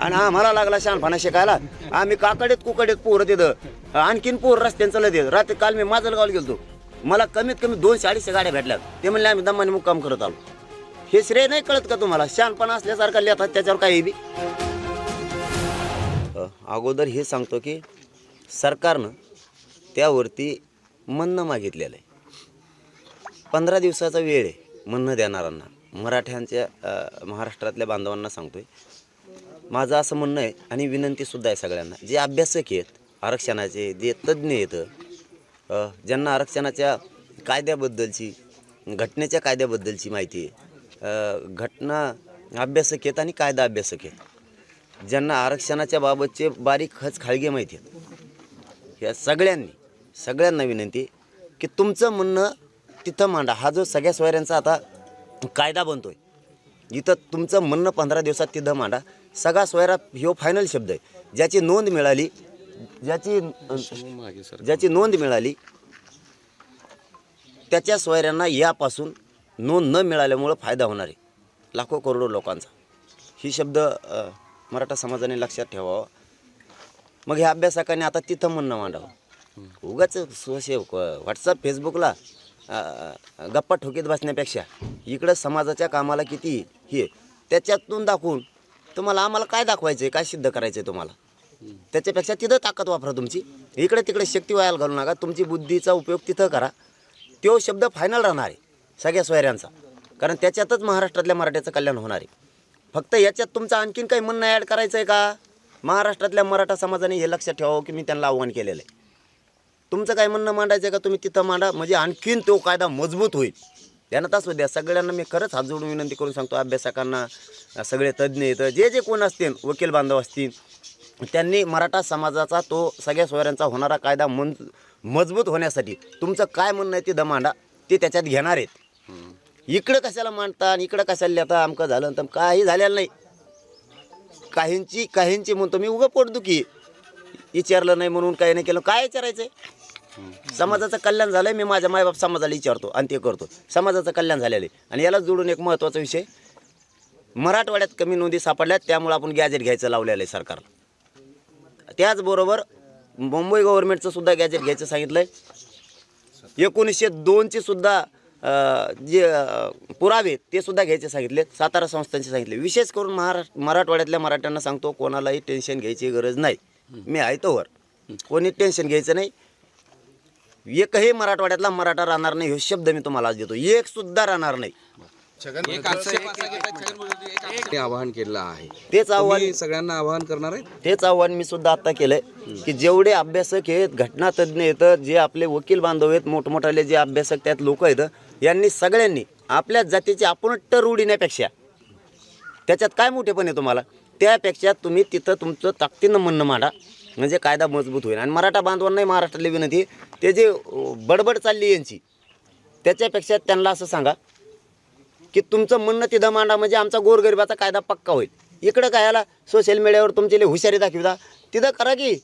आणि आम्हाला लागला शहाणपणा शिकायला. आम्ही काकडीत कुकडीत पोरं तिथं. आणखीन पोर रस्त्यानं चालत येत. रात्री काल मी माजलगावला गेलो मला कमीत कमी दोनशे अडीचशे गाड्या भेटल्यात. ते म्हणले आम्ही दमाने मुक्काम करत आलो. हे श्रेय नाही कळत का तुम्हाला? शहाणपणा असल्यासारखा लिहितात त्याच्यावर काही बी? अगोदर हे सांगतो की सरकारनं त्यावरती म्हणणं मागितलेलं आहे. पंधरा दिवसाचा वेळ आहे म्हणणं देणाऱ्यांना. मराठ्यांच्या महाराष्ट्रातल्या बांधवांना सांगतोय. माझं असं म्हणणं आहे आणि विनंतीसुद्धा आहे सगळ्यांना. जे अभ्यासक आहेत आरक्षणाचे जे तज्ज्ञ आहेत ज्यांना आरक्षणाच्या कायद्याबद्दलची घटनेच्या कायद्याबद्दलची माहिती आहे घटना अभ्यासक आहेत आणि कायदा अभ्यासक आहेत. ज्यांना आरक्षणाच्या बाबतचे बारीक खच खाळगे माहिती आहेत. या सगळ्यांनी सगळ्यांना विनंती की तुमचं म्हणणं तिथं मांडा. हा जो सगळ्या सोयऱ्यांचा आता कायदा बनतो आहे इथं तुमचं म्हणणं पंधरा दिवसात तिथं मांडा. सगळा सोयरा ह्यो फायनल शब्द आहे. ज्याची नोंद मिळाली ज्याची ज्याची नोंद मिळाली त्याच्या सोयऱ्यांना यापासून नोंद न मिळाल्यामुळं फायदा होणार आहे. लाखो करोडो लोकांचा. ही शब्द मराठा समाजाने लक्षात ठेवावा. मग ह्या अभ्यासकाने आता तिथं म्हणणं मांडावं. उगाच सोशे व्हॉट्सअप फेसबुकला गप्पा ठोकीत बसण्यापेक्षा इकडं समाजाच्या कामाला किती हे त्याच्यातून दाखवून तुम्हाला आम्हाला काय दाखवायचं आहे काय सिद्ध करायचं आहे तुम्हाला? त्याच्यापेक्षा तिथं ताकद वापरा तुमची. इकडे तिकडे शक्ती व्हायला घालू नका. तुमची बुद्धीचा उपयोग तिथं करा. तो शब्द फायनल राहणार आहे सगळ्या सोयऱ्यांचा. कारण त्याच्यातच महाराष्ट्रातल्या मराठ्याचं कल्याण होणार आहे. फक्त याच्यात तुमचं आणखीन काही म्हणणं ॲड करायचं आहे का? महाराष्ट्रातल्या मराठा समाजाने हे लक्षात ठेवावं की मी त्यांना आव्हान केलेलं आहे. तुमचं काय म्हणणं मांडायचं आहे का? तुम्ही तिथं मांडा. म्हणजे आणखीन तो कायदा मजबूत होईल. ध्यानात असू द्या. सगळ्यांना मी खरंच हात जोडून विनंती करून सांगतो अभ्यासकांना सगळे तज्ज्ञ आहेत जे जे कोण असतील वकील बांधव असतील त्यांनी मराठा समाजाचा तो सगळ्या सोयऱ्यांचा होणारा कायदा मन मजबूत होण्यासाठी तुमचं काय म्हणणं आहे ते दमांडा ते त्याच्यात घेणार आहेत. इकडं कशाला मांडता आणि इकडं कशाला लिहिता आमकं झालं तर काही झालेलं नाही. काहींची काहींची म्हणतो मी उगं पोटदुखी. विचारलं नाही म्हणून काही नाही केलं काय विचारायचं आहे समाजाचं कल्याण झालंय मी माझ्या मायबाप समाजाला विचारतो आणि ते करतो. समाजाचं कल्याण झालेलं आहे. आणि याला जोडून एक महत्त्वाचा विषय मराठवाड्यात कमी नोंदी सापडल्यात त्यामुळे आपण गॅजेट घ्यायचं लावलेलं आहे सरकारला. त्याचबरोबर मुंबई गव्हर्नमेंटचं सुद्धा गॅजेट घ्यायचं सांगितलं आहे एकोणीसशे दोनचे सुद्धा जे पुरावे ते सुद्धा घ्यायचे सांगितले सातारा संस्थांचे सांगितले. विशेष करून महाराष्ट्र मराठवाड्यातल्या मराठ्यांना सांगतो कोणालाही टेन्शन घ्यायची गरज नाही. मी आहे तोवर. कोणी टेन्शन घ्यायचं नाही. एकही मराठवाड्यातला मराठा राहणार नाही हे शब्द मी तुम्हाला आज देतो. एक सुद्धा राहणार नाही. आवाहन केलेलं आहे. तेच आव्हान तुम्ही सगळ्यांना आवाहन करणार आहे तेच आव्हान मी सुद्धा आता केलंय की जेवढे अभ्यासक आहेत घटनातज्ञ आहेत जे आपले वकील बांधव आहेत मोठमोठाले जे अभ्यासक त्यात लोक आहेत यांनी सगळ्यांनी आपल्या जातीची आपण टर उडीण्यापेक्षा त्याच्यात काय मोठेपण आहे तुम्हाला? त्यापेक्षा तुम्ही तिथं तुमचं ताकदीनं म्हणणं मांडा. म्हणजे कायदा मजबूत होईल. आणि मराठा बांधवांनाही महाराष्ट्रातली विनंती ते जे बडबड चालली यांची त्याच्यापेक्षा त्यांना असं सांगा की तुमचं म्हणणं तिथं मांडा म्हणजे आमचा गोरगरिबाचा कायदा पक्का होईल. इकडं काय आला? सोशल मीडियावर तुमची लई हुशारी दाखविता तिथं करा की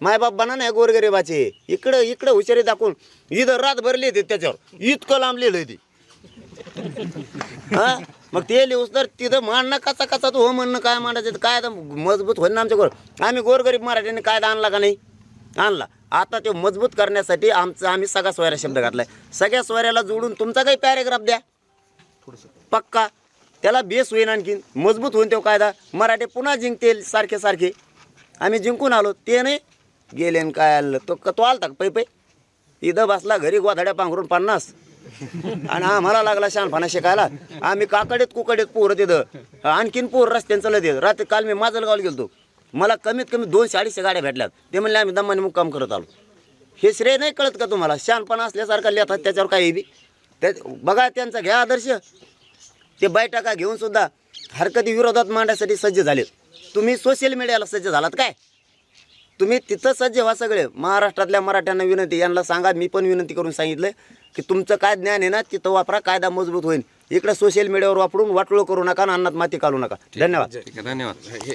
मायबाप बना नाही गोरगरिबाचे. इकडं इकडं हुशारी दाखवून. इथं रात भरली ते त्याच्यावर. इतकं लांबलेलं आहे ते. हा? मग ते लिहूस तर तिथं मांडणं कसा कसा तो हो म्हणणं काय मांडायचं काय आता मजबूत होईल ना आमच्या गोर आम्ही गोरगरीब मराठ्यांनी कायदा आणला का नाही? आणला. आता ते मजबूत करण्यासाठी आमचा आम्ही सगळा सोयरा शब्द घातलाय. सगळ्या सोयऱ्याला जोडून तुमचा काही पॅरेग्राफ द्या. पक्का. त्याला बेस होईन आणखीन. मजबूत होईन तो कायदा. मराठी पुन्हा जिंकतील सारखे सारखे. आम्ही जिंकून आलो. ते नाही. गेले काय आलं. तो तो आलता पै पै. इथं बसला घरी गोधाड्या पांघरून पन्नास. आणि आम्हाला लागला शहाणपणा शिकायला. आम्ही काकडीत कुकडीत पोरं तिथं. आणखीन पोर रस्त्यानं चालत रात्री काल मी माजलगावला गेलतो. मला कमीत कमी दोनशे अडीचशे गाड्या भेटल्यात. ते म्हणले आम्ही दमाने मुक्काम करत आलो. हे श्रेय नाही कळत का तुम्हाला? शहाणपणा असल्यासारखा लिहतात त्याच्यावर काही बी. त्या बघा त्यांचा घ्या आदर्श. ते बैठका घेऊन सुद्धा हरकती विरोधात मांडण्यासाठी सज्ज झाले तुम्ही सोशल मीडियाला सज्ज झालात काय? तुम्ही तिथं सज्ज व्हा सगळे. महाराष्ट्रातल्या मराठ्यांना विनंती यांना सांगा मी पण विनंती करून सांगितलं की तुमचं काय ज्ञान आहे ना तिथं वापरा कायदा मजबूत होईल. इकडे सोशल मीडियावर वापरून वाटोळ करू नका आणि अन्नात माती काढू नका. धन्यवाद. धन्यवाद.